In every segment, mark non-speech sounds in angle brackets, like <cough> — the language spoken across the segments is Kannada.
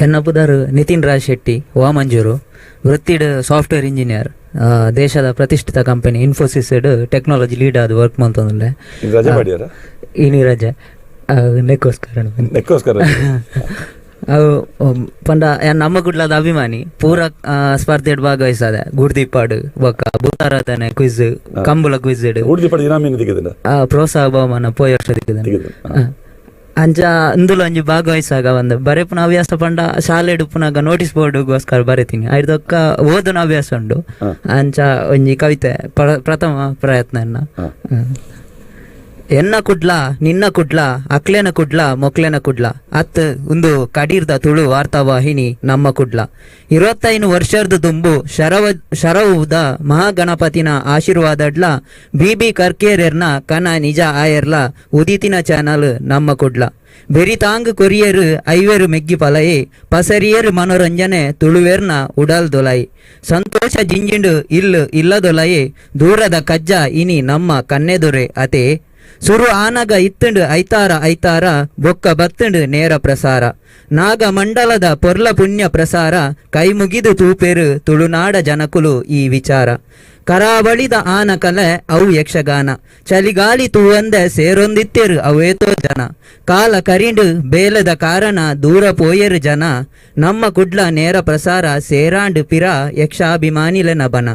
ಎನ್ನ ಪುದರ್ ನಿತಿನ್ ರಾಜ್ ಶೆಟ್ಟಿ ವಾಮಂಜೂರು ವೃತ್ತಿಡ್ ಸಾಫ್ಟ್ವೇರ್ ಇಂಜಿನಿಯರ್ ದೇಶದ ಪ್ರತಿಷ್ಠಿತ ಕಂಪನಿ ಇನ್ಫೋಸಿಸ್ ಟೆಕ್ನಾಲಜಿ ಲೀಡ್ ಆದ ವರ್ಕ್ ಮಾಡ್ತಂದ್ರೆ ಇನಿ ರಜೆ ನೆಕ್ಕೋಸ್ಕರ. ನೆಕ್ಕೋಸ್ಕರ. <laughs> ಪಂಡ ನಮ್ಮ ಗುಡ್ಲದ ಅಭಿಮಾನಿ ಪೂರ ಸ್ಪರ್ಧೆಡ್ ಭಾಗವಹಿಸದೆ. ಗುಡ್ದೀಪಾಡು ಬೊಕ್ಕ ಭೂತಾರಾಧನೆ ಕ್ವಿಜ್ ಕಂಬಳ ಕ್ವಿಜ್ ಪ್ರೋತ್ಸಾಹ ಬಹುಮಾನ ಪೋಯ ವರ್ಷ. ಅಂಚ ಇಂದುಲ ಒಂಜಿ ಭಾಗವಹಿಸಾಗ ಒಂದು. ಬರೆಪುನ ಹವ್ಯಾಸ ಪಂಡ ಶಾಲೆ ಉಪ್ಪುನಾಗ ನೋಟಿಸ್ ಬೋರ್ಡ್ಗೋಸ್ಕರ ಬರೀತೀನಿ. ಐದೊಕ್ಕ ಓದನ ಹವ್ಯಾಸ ಉಂಡು. ಅಂಚ ಒಂಜಿ ಕವಿತೆ ಪ್ರ- ಪ್ರಥಮ ಪ್ರಯತ್ನ ಎನ್ನ. ಕುಡ್ಲ, ನಿನ್ನ ಕುಡ್ಲ, ಅಕ್ಲೆನ ಕುಡ್ಲ, ಮೊಕ್ಲೆನ ಕುಡ್ಲ. ಅತ್ ಒಂದು ಕಡೀರ್ದ ತುಳು ವಾರ್ತಾವಾಹಿನಿ ನಮ್ಮ ಕುಡ್ಲ. ಇರುವತ್ತೈನು ವರ್ಷದ ದುಂಬು ಶರವ ಶರವುದ ಮಹಾಗಣಪತಿನ ಆಶೀರ್ವಾದಡ್ಲ ಬಿಬಿ ಕರ್ಕೇರೆರ್ನ ಕನ ನಿಜ ಆಯರ್ಲ, ಉದಿತಿನ ಚಾನಲ್ ನಮ್ಮ ಕುಡ್ಲ. ಬೆರಿತಾಂಗ್ ಕೊರಿಯರು ಐವೇರು ಮೆಗ್ಗಿ ಪಲಯಿ ಪಸರಿಯರು ಮನೋರಂಜನೆ ತುಳುವೇರ್ನ ಉಡಲ್ ದೊಲೈ. ಸಂತೋಷ ಜಿಂಜಿಂಡು ಇಲ್ಲು ಇಲ್ಲದೊಲಯೆ, ದೂರದ ಕಜ್ಜ ಇನಿ ನಮ್ಮ ಕನ್ನೆದೊರೆ ಅತೆ. ಸುರು ಆನಗ ಇತ್ತಂಡು ಐತಾರ ಐತಾರ, ಬೊಕ್ಕ ಬತ್ತಂಡು ನೇರ ಪ್ರಸಾರ. ನಾಗ ಮಂಡಲದ ಪೊರ್ಲ ಪುಣ್ಯ ಪ್ರಸಾರ ಕೈ ಮುಗಿದು ತೂಪೆರು ತುಳುನಾಡ ಜನಕುಲು ಈ ವಿಚಾರ. ಕರಾವಳಿದ ಆನ ಕಲೆ, ಅವು ಯಕ್ಷಗಾನ. ಚಳಿಗಾಲಿ ತೂವಂದೆ ಸೇರೊಂದಿತ್ತೆರು ಅವೇತೋ ಜನ. ಕಾಲ ಕರಿಂಡು ಬೇಲದ ಕಾರಣ ದೂರ ಪೋಯರು ಜನ. ನಮ್ಮ ಕುಡ್ಲ ನೇರ ಪ್ರಸಾರ ಸೇರಾಂಡು ಪಿರ ಯಕ್ಷಾಭಿಮಾನಿಲೆನ ಬನ.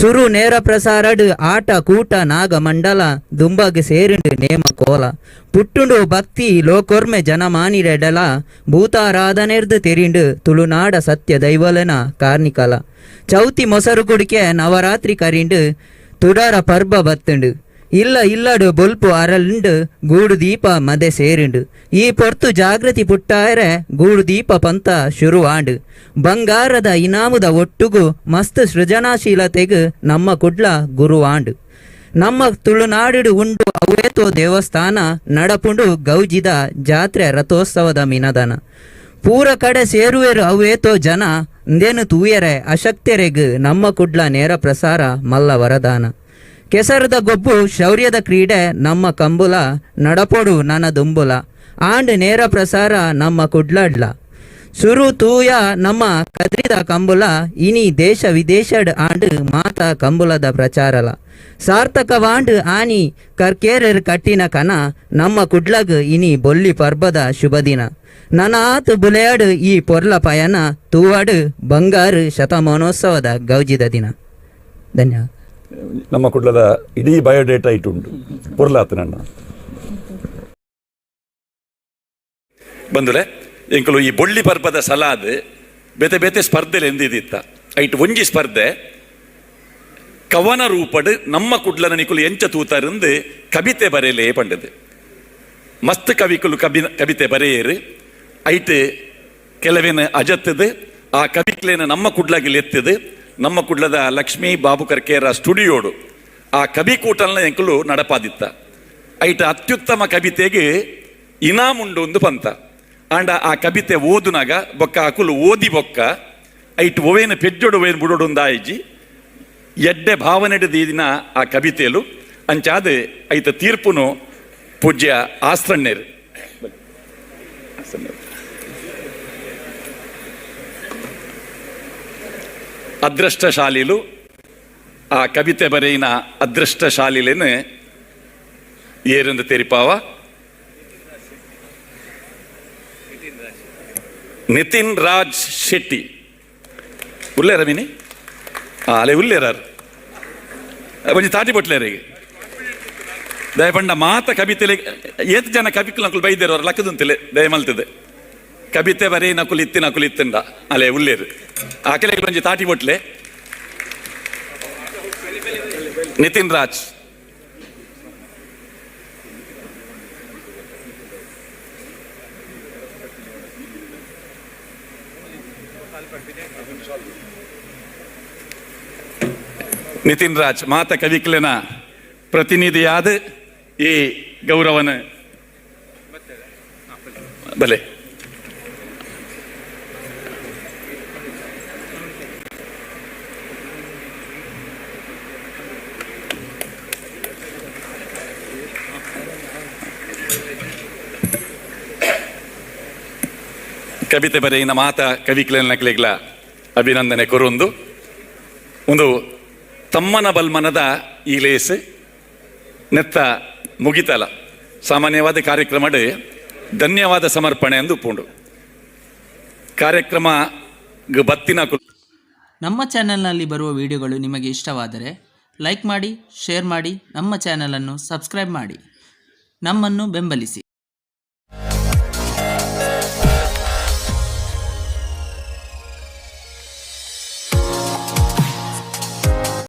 ಸುರು ನೇರ ಪ್ರಸಾರಡು ಆಟ ಕೂಟ ನಾಗ ಮಂಡಲ, ದುಂಬಗ್ ಸೇರಿಂಡು ನೇಮ ಕೋಲ. ಪುಟ್ಟುಂಡು ಭಕ್ತಿ ಲೋಕೊರ್ಮೆ ಜನಮಾನಿರೆಡಲ ಭೂತಾರಾಧನೆರ್ದು ತೆರಿಂಡು ತುಳುನಾಡ ಸತ್ಯ ದೈವಲನ ಕಾರ್ನಿಕಲ. ಚೌತಿ ಮೊಸರು ಕುಡಿಕೆ ನವರಾತ್ರಿ ಕರಿಂಡು, ತುಡಾರ ಪರ್ಬ ಬತ್ತುಂಡು. ಇಲ್ಲ ಇಲ್ಲಡು ಬೊಲ್ಪು ಅರಳುಂಡು ಗೂಡು ದೀಪ ಮದೆ ಸೇರಿಂಡು. ಈ ಪೊರ್ತು ಜಾಗೃತಿ ಪುಟ್ಟಾರೆ, ಗೂಡು ದೀಪ ಪಂತ ಶುರುವಾಂಡು. ಬಂಗಾರದ ಇನಾಮುದ ಒಟ್ಟುಗು, ಮಸ್ತ್ ಸೃಜನಾಶೀಲತೆಗು ನಮ್ಮ ಕುಡ್ಲ ಗುರುವಾಂಡು. ನಮ್ಮ ತುಳುನಾಡಿಡು ಉಂಡು ಅವೇತೋ ದೇವಸ್ಥಾನ, ನಡಪುಂಡು ಗೌಜಿದ ಜಾತ್ರೆ ರಥೋತ್ಸವದ ಮಿನದನ. ಪೂರ ಕಡೆ ಸೇರುವೆರು ಅವೇತೋ ಜನ ಇಂದೇನು ತೂಯರೆ ಅಶಕ್ತರೆಗ್ ನಮ್ಮ ಕುಡ್ಲ ನೇರ ಪ್ರಸಾರ ಮಲ್ಲ ವರದಾನ. ಕೆಸರದ ಗೊಬ್ಬು ಶೌರ್ಯದ ಕ್ರೀಡೆ ನಮ್ಮ ಕಂಬುಲ, ನಡಪೊಡು ನನ್ನ ದುಂಬುಲ. ಆಂಡ್ ನೇರ ಪ್ರಸಾರ ನಮ್ಮ ಕುಡ್ಲಡ್ಲ. ಸುರು ತೂಯ ನಮ್ಮ ಕದ್ರಿದ ಕಂಬುಲ ಇನಿ ದೇಶ ವಿದೇಶಡ್ ಆಂಡ್ ಮಾತ ಕಂಬುಲದ ಪ್ರಚಾರಲ. ಸಾರ್ಥಕವಾಂಡ್ ಆನಿ ಕರ್ಕೇರರ್ ಕಟ್ಟಿನ ಕನ ನಮ್ಮ ಕುಡ್ಲಗ್ ಇನಿ ಬೊಲ್ಲಿ ಪರ್ಬದ ಶುಭ ದಿನ ನನಾತ್ ಬುಲೆಯಡ್ ಈ ಪೊರ್ಲ ಪಯನ ತೂವಡ್ ಬಂಗಾರು ಶತಮಾನೋತ್ಸವದ ಗೌಜಿದ ದಿನ. ಧನ್ಯವಾದ ನಮ್ಮ ಕುಡ್ಲದ ಇಡೀ ಬಯೋಡೇಟಾ ಇಟ್ಟುಂಟು ಪೊರ್ಲಾತ್ ನನ್ನ. ಬಂದುಲೆ ಎಂಕಲು ಈ ಬೊಳ್ಳಿ ಪರ್ಪದ ಸಲಾದ್ ಬೇತೆ ಬೇತೆ ಸ್ಪರ್ಧೆಲಿ ಎಂದಿದಿತ್ತ. ಐಟ್ ಒಂಜಿ ಸ್ಪರ್ಧೆ, ಕವನ ರೂಪಡ್ ನಮ್ಮ ಕುಡ್ಲನ ನಿಕುಲು ಎಂಚ ತೂತರಂದು ಕವಿತೆ ಬರೆಯಲೇ ಪಂಡದು. ಮಸ್ತ್ ಕವಿಕುಲು ಕಬಿ ಕವಿತೆ ಬರೆಯರು, ಐಟ್ ಕೆಲವೇನ ಅಜತ್ತದು, ಆ ಕವಿಕ್ಲೇನ ನಮ್ಮ ಕುಡ್ಲಾಗಿಲ್ ಎತ್ತದು, ನಮ್ಮ ಕುಡ್ಲದ ಲಕ್ಷ್ಮೀ ಬಾಬು ಕರ್ಕೇರ ಸ್ಟುಡಿಯೋಡು ಆ ಕವಿ ಕೂಟಲ್ನ ಎಂಕುಲು ನಡಪಾದಿತ್ತ. ಐಟ್ ಅತ್ಯುತ್ತಮ ಕವಿತೆಗೆ ಇನಾಮುಂಡು ಒಂದು ಪಂತ ಆಂಡ ಆ ಕವಿತೆ ಓದುನಾಗ ಬೊಕ್ಕ ಅಕುಲು ಓದಿ ಬೊಕ್ಕ ಐಟ್ ಒವೇನ ಪೆಜ್ಜೊಡು ಒವೇನು ಬುಡೋಡು ಉಂದಾಯಿಜಿ ಎಡ್ಡೆ ಭಾವನೆಡೆ ದೀದಿನ ಆ ಕವಿತೆಲು ಅಂಚಾದ ಐತ ತೀರ್ಪುನು ಪೂಜ್ಯ ಆಸ್ತ್ರಣ್ಯರು ಅದೃಷ್ಟಶಾಲಿಲು ಆ ಕವಿತೆ ಬರೆಯಿನ ಅದೃಷ್ಟಶಾಲಿಲೇನು ಏರೆಂದು ತೆರಿಪಾವ. ನಿತಿನ್ ರಾಜ್ ಶೆಟ್ಟಿ. ಉಳ್ಳೇರ ಮೀನಿ ಆ, ಅಲೆ ಉಲ್ಲೇರಾರ್ ಒಂಜಿ ತಾಟಿ ಬಟ್ಲೇರಿಗೆ ದಯಪಂಡ ಮಾತ ಕವಿತೆಲೆ ಏತ್ ಜನ ಕವಿಕಲ್ ನಕುಲು ಬೈದೇರವ್ರ ಲಕ್ಕದಂತಿಲೆ ದಯಮಲ್ತದೆ. ಕವಿತೆ ಬರೀ ನಕುಲು ಇತ್ತಿ ನಕುಲು ಇತ್ತಂಡ, ಅಲೆ ಉಳ್ಳೇರು ಆಕಲೆಗೆ ಒಂಜಿ ತಾಟಿ ಬಟ್ಲೆ. ನಿತಿನ್ ರಾಜ್. ನಿತಿನ್ ರಾಜ್ ಮಾತ ಕವಿಕಲನ ಪ್ರತಿನಿಧಿಯಾದ ಈ ಗೌರವನ ಬಲೆ. ಕವಿತೆ ಬರೆಯಿನ ಮಾತ ಕವಿಕ್ಲೆನ ನಕ್ಲೆಗ್ಲ ಅಭಿನಂದನೆ ಕೊರೊಂದು. ಒಂದು ತಮ್ಮನ ಬಲ್ಮನದ ಈ ಲೇಸ್ ನೆತ್ತ ಮುಗಿತಲ. ಸಾಮಾನ್ಯವಾದ ಕಾರ್ಯಕ್ರಮ ಧನ್ಯವಾದ ಸಮರ್ಪಣೆ ಎಂದು ಉಪ್ಪುಂಡು. ಕಾರ್ಯಕ್ರಮ ಬತ್ತಿನ ನಮ್ಮ ಚಾನೆಲ್ನಲ್ಲಿ ಬರುವ ವಿಡಿಯೋಗಳು ನಿಮಗೆ ಇಷ್ಟವಾದರೆ ಲೈಕ್ ಮಾಡಿ, ಶೇರ್ ಮಾಡಿ, ನಮ್ಮ ಚಾನೆಲನ್ನು ಸಬ್ಸ್ಕ್ರೈಬ್ ಮಾಡಿ. ನಮ್ಮನ್ನು ಬೆಂಬಲಿಸಿ.